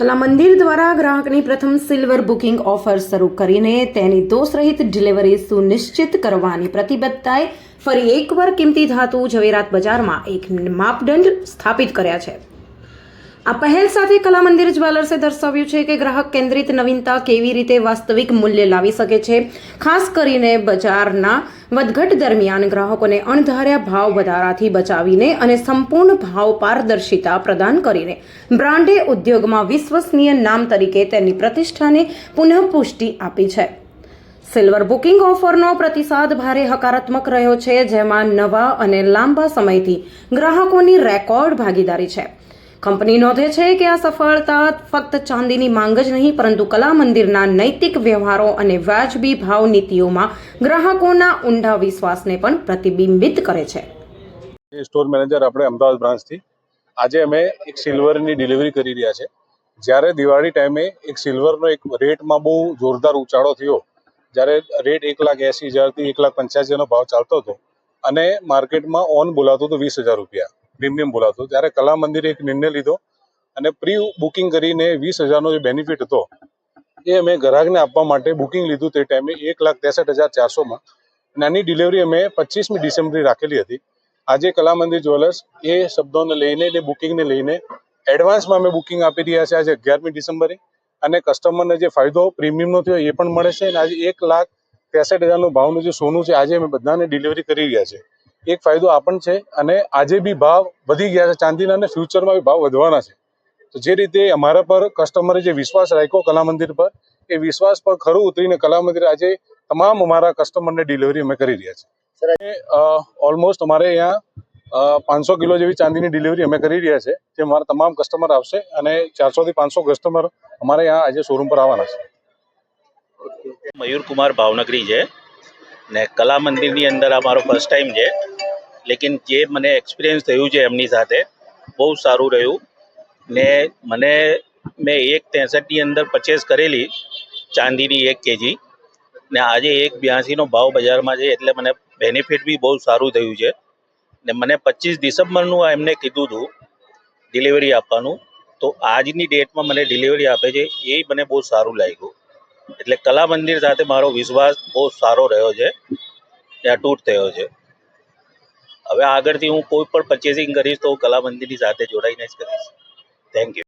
કલા મંદિર દ્વારા ગ્રાહકની પ્રથમ સિલ્વર બુકિંગ ઓફર શરૂ કરીને તેની દોષરહિત ડિલિવરી સુનિશ્ચિત કરવાની પ્રતિબદ્ધતાએ ફરી એકવાર કિંમતી ધાતુ ઝવેરાત બજારમાં એક માપદંડ સ્થાપિત કર્યા છે. આ પહેલ સાથે કલા મંદિર જ્વેલર્સે દર્શાવ્યું છે કે ગ્રાહક કેન્દ્રિત નવીનતા કેવી રીતે વાસ્તવિક મૂલ્ય લાવી શકે છે? ખાસ કરીને બજારના વધઘટ દરમિયાન ગ્રાહકોને અણધાર્યા ભાવ વધારાથી બચાવીને અને સંપૂર્ણ ભાવ પારદર્શિતા પ્રદાન કરીને બ્રાન્ડે ઉદ્યોગમાં વિશ્વસનીય નામ તરીકે તેની પ્રતિષ્ઠાને પુનઃપુષ્ટિ આપી છે. સિલ્વર બુકિંગ ઓફરનો પ્રતિસાદ ભારે હકારાત્મક રહ્યો છે, જેમાં નવા અને લાંબા સમયથી ગ્રાહકોની રેકોર્ડ ભાગીદારી છે. કંપની નોંધે છે કે આ સફળતા ફક્ત ચાંદીની માંગ જ નહીં, પરંતુ કલા મંદિરના નૈતિક વ્યવહારો અને વાજબી ભાવ નીતિઓમાં ગ્રાહકોના ઊંડા વિશ્વાસને પણ પ્રતિબિંબિત કરે છે. સ્ટોર મેનેજર આપણે અમદાવાદ બ્રાન્ચથી. આજે અમે એક સિલ્વરની ડિલિવરી કરી રહ્યા છે. જ્યારે દિવાળી ટાઈમે એક સિલ્વરનો એક રેટમાં બહુ જોરદાર ઉછાળો થયો, જ્યારે રેટ એક લાખ એંસી હજારથી એક લાખ પંચ્યાસીનો ભાવ ચાલતો હતો અને માર્કેટમાં ઓન બોલાતું હતું વીસ હજાર રૂપિયા. પ્રીમિયમ બોલાતું. ત્યારે કલા મંદિરે એક નિર્ણય લીધો અને પ્રી બુકિંગ કરીને વીસ હજારનો જે બેનિફિટ હતો, એ અમે ગ્રાહકને આપવા માટે બુકિંગ લીધું તે ટાઈમે એક લાખ ત્રેસઠ હજાર ચારસોમાં. અને આની ડિલિવરી અમે પચીસમી ડિસેમ્બરે રાખેલી હતી. આજે કલા મંદિર જ્વેલર્સ એ શબ્દોને લઈને એ બુકિંગને લઈને એડવાન્સમાં અમે બુકિંગ આપી રહ્યા છે આજે અગિયારમી ડિસેમ્બરે. અને કસ્ટમરને જે ફાયદો પ્રીમિયમનો થયો એ પણ મળે છે. અને આજે એક લાખ ત્રેસઠ હજારનું ભાવનું જે સોનું છે, આજે અમે બધાને ડિલિવરી કરી રહ્યા છે એક ફાયદો આ પણ છે અને આજે બી ભાવ વધી ગયા છે. ચાંદીના અને ફ્યુચરમાં બી ભાવ વધવાના છે. તો જે રીતે અમારા પર કસ્ટમરે જે વિશ્વાસ રાખ્યો કલા મંદિર પર, એ વિશ્વાસ પર ખરું ઉતરીને કલા મંદિર આજે તમામ અમારા કસ્ટમરને ડિલિવરી અમે કરી રહ્યા છીએ. ઓલમોસ્ટ અમારે અહીંયા પાંચસો કિલો જેવી ચાંદીની ડિલિવરી અમે કરી રહ્યા છે, જે અમારા તમામ કસ્ટમર આવશે અને ચારસોથી પાંચસો કસ્ટમર અમારે અહીંયા આજે શોરૂમ પર આવવાના છે. મયુર કુમાર ભાવનગરી છે ને કલા મંદિરની અંદર આ મારો ફર્સ્ટ ટાઈમ છે. લેકિન જે મને એક્સપિરિયન્સ થયું છે એમની સાથે, બહુ સારું રહ્યું. ને મને, મેં એક ત્રેસઠની અંદર પરચેસ કરેલી ચાંદીની એક કેજી. ને આજે એક બ્યાસીનો ભાવ બજારમાં છે, એટલે મને બેનિફિટ બી બહુ સારું થયું છે. ને મને પચીસ ડિસેમ્બરનું એમને કીધું હતું ડિલિવરી આપવાનું. તો આજની ડેટમાં મને ડિલિવરી આપે છે, એ મને બહુ સારું લાગ્યું. એટલે કલા મંદિર સાથે મારો વિશ્વાસ બહુ સારો રહ્યો છે ને અતૂટ થયો છે. હવે આગળથી હું કોઈ પણ પરચેસિંગ કરીશ તો કલા મંદિરની સાથે જોડાઈને જ કરીશ. Thank you